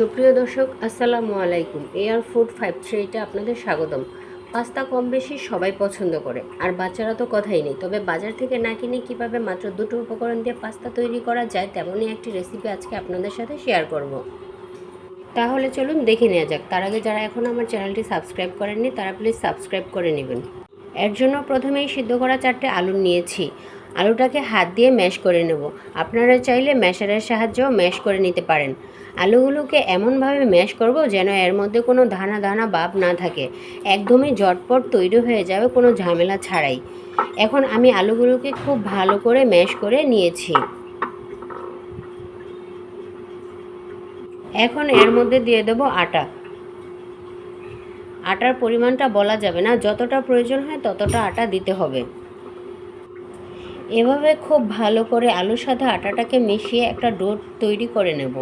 সুপ্রিয় দর্শক, আসসালামু আলাইকুম। এয়ার ফুড ফাইভ থ্রিতে আপনাদের স্বাগতম। পাস্তা কম বেশি সবাই পছন্দ করে, আর বাচ্চারা তো কথাই নেই। তবে বাজার থেকে না কিনে কীভাবে মাত্র দুটো উপকরণ দিয়ে পাস্তা তৈরি করা যায়, তেমনই একটি রেসিপি আজকে আপনাদের সাথে শেয়ার করব। তাহলে চলুন দেখে নেওয়া যাক। তার আগে যারা এখন আমার চ্যানেলটি সাবস্ক্রাইব করেননি, তারা প্লিজ সাবস্ক্রাইব করে নেবেন। এর জন্য প্রথমেই সিদ্ধ করা চারটে আলু নিয়েছি। আলুটাকে হাত দিয়ে ম্যাশ করে নেব। আপনারা চাইলে ম্যাশারের সাহায্যেও ম্যাশ করে নিতে পারেন। আলুগুলোকে এমনভাবে ম্যাশ করব যেন এর মধ্যে কোনো দানা দানা ভাব না থাকে। একদমই ঝটপট তৈরি হয়ে যাবে, কোনো ঝামেলা ছাড়াই। এখন আমি আলুগুলোকে খুব ভালো করে ম্যাশ করে নিয়েছি। এখন এর মধ্যে দিয়ে দেবো আটা। আটার পরিমাণটা বলা যাবে না, যতটা প্রয়োজন হয় ততটা আটা দিতে হবে। এভাবে খুব ভালো করে আলুর সাথে আটাটাকে মিশিয়ে একটা ডো তৈরি করে নেব।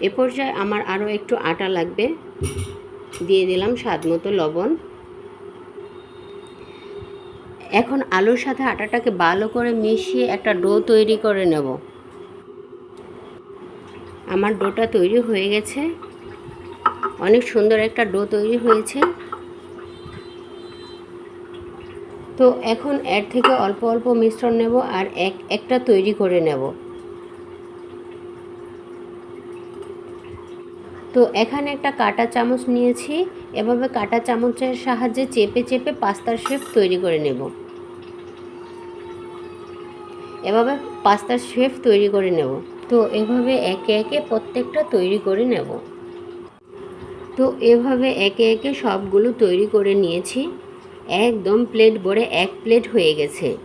এ পর্যায়ে আমার আরও একটু আটা লাগবে। দিয়ে দিলাম স্বাদ মতো লবণ। এখন আলুর সাথে আটাটাকে ভালো করে মিশিয়ে একটা ডো তৈরি করে নেব। আমার ডোটা তৈরি হয়ে গেছে। অনেক সুন্দর একটা ডো তৈরি হয়েছে। তো এখন এর থেকে অল্প অল্প মিশ্রণ নেব আর এক, একটা তৈরি করে নেব। তো এখানে একটা কাটা চামচ নিয়েছি, এভাবে কাটা চামচের সাহায্যে চেপে চেপে পাস্তার শেপ তৈরি করে নেব। এভাবে পাস্তার শেপ তৈরি করে নেব। তো এভাবে একে একে প্রত্যেকটা তৈরি করে নেব। তো এভাবে একে একে সবগুলো তৈরি করে নিয়েছি। একদম প্লেট ভরে এক প্লেট হয়ে গেছে।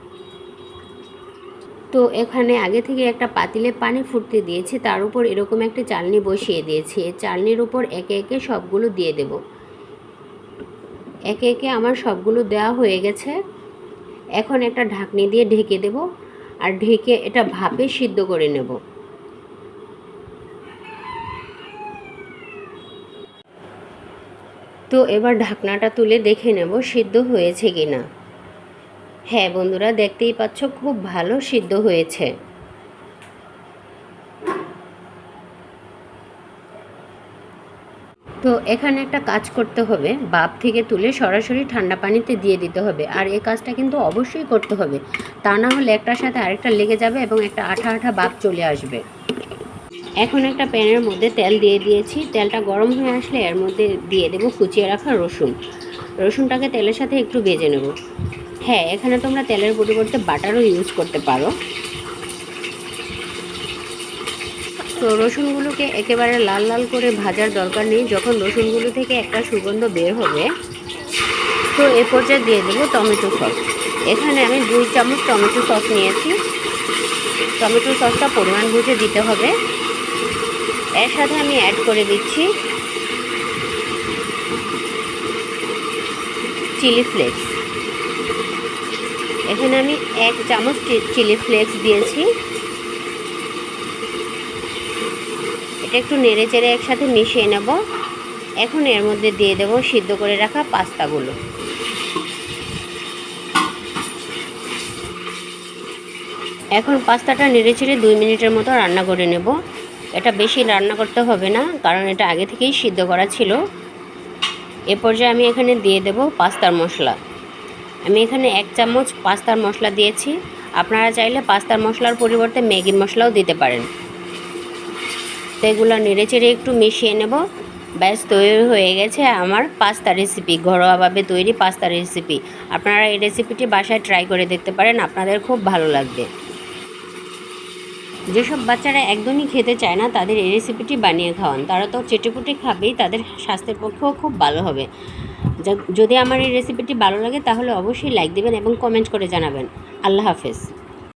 তো এখানে আগে থেকে একটা পাতিলে পানি ফুটতে দিয়েছি, তার উপর এরকম একটা চালনি বসিয়ে দিয়েছি। চালনির উপর একে একে সবগুলো দিয়ে দেব। একে একে আমার সবগুলো দেওয়া হয়ে গেছে। এখন একটা ঢাকনি দিয়ে ঢেকে দেব, আর ঢেকে এটা ভাপে সিদ্ধ করে নেব। তো এবার ঢাকনাটা তুলে দেখে নেব সিদ্ধ হয়েছে কি না হ্যাঁ বন্ধুরা, দেখতেই পাচ্ছ খুব ভালো সিদ্ধ হয়েছে। তো এখানে একটা কাজ করতে হবে, বাপ থেকে তুলে সরাসরি ঠান্ডা পানিতে দিয়ে দিতে হবে। আর এই কাজটা কিন্তু অবশ্যই করতে হবে। তা না হলে একটার সাথে আরেকটা লেগে যাবে এবং একটা আঠা আঠা বাপ চলে আসবে। এখন একটা প্যানের মধ্যে তেল দিয়ে দিয়েছি। তেলটা গরম হয়ে আসলে এর মধ্যে দিয়ে দেবো কুচিয়ে রাখা রসুন। রসুনটাকে তেলের সাথে একটু ভেজে নেব। হ্যাঁ এখানে তোমরা তেলের পরিবর্তে বাটারও ইউজ করতে পারো। তো রসুনগুলোকে একেবারে লাল লাল করে ভাজার দরকার নেই। যখন রসুনগুলো থেকে একটা সুগন্ধ বের হবে, তো এ পর্যায়ে দিয়ে দেবো টমেটো সস। এখানে আমি দুই চামচ টমেটো সস নিয়েছি। টমেটো সসটা পরিমাণ বুঝে দিতে হবে। এর সাথে আমি অ্যাড করে দিচ্ছি চিলি ফ্লেক্স এখানে আমি এক চামচ চিলি ফ্লেক্স দিয়েছি। এটা একটু নেড়ে চেড়ে একসাথে মিশিয়ে নেব। এখন এর মধ্যে দিয়ে দেব সিদ্ধ করে রাখা পাস্তাগুলো। এখন পাস্তাটা নেড়ে চেড়ে দুই মিনিটের মতো রান্না করে নেব। এটা বেশি রান্না করতে হবে না, কারণ এটা আগে থেকেই সিদ্ধ করা ছিল। এ পর্যায়ে আমি এখানে দিয়ে দেব পাস্তার মশলা। আমি এখানে এক চামচ পাস্তার মশলা দিয়েছি। আপনারা চাইলে পাস্তার মশলার পরিবর্তে ম্যাগি মশলাও দিতে পারেন। তো এগুলো নেড়ে চেড়ে একটু মিশিয়ে নেব। ব্যাস, তৈরি হয়ে গেছে আমার পাস্তা রেসিপি, ঘরোয়াভাবে তৈরি পাস্তা রেসিপি। আপনারা এই রেসিপিটি বাসায় ট্রাই করে দেখতে পারেন, আপনাদের খুব ভালো লাগবে। যেসব বাচ্চারা একদমই খেতে চায় না, তাদের এই রেসিপিটি বানিয়ে খাওয়ান। তারা তো চেটেপুটে খাবেই, তাদের স্বাস্থ্যের পক্ষেও খুব ভালো হবে। যদি আমার এই রেসিপিটি ভালো লাগে, তাহলে অবশ্যই লাইক দেবেন এবং কমেন্ট করে জানাবেন। আল্লাহ হাফেজ।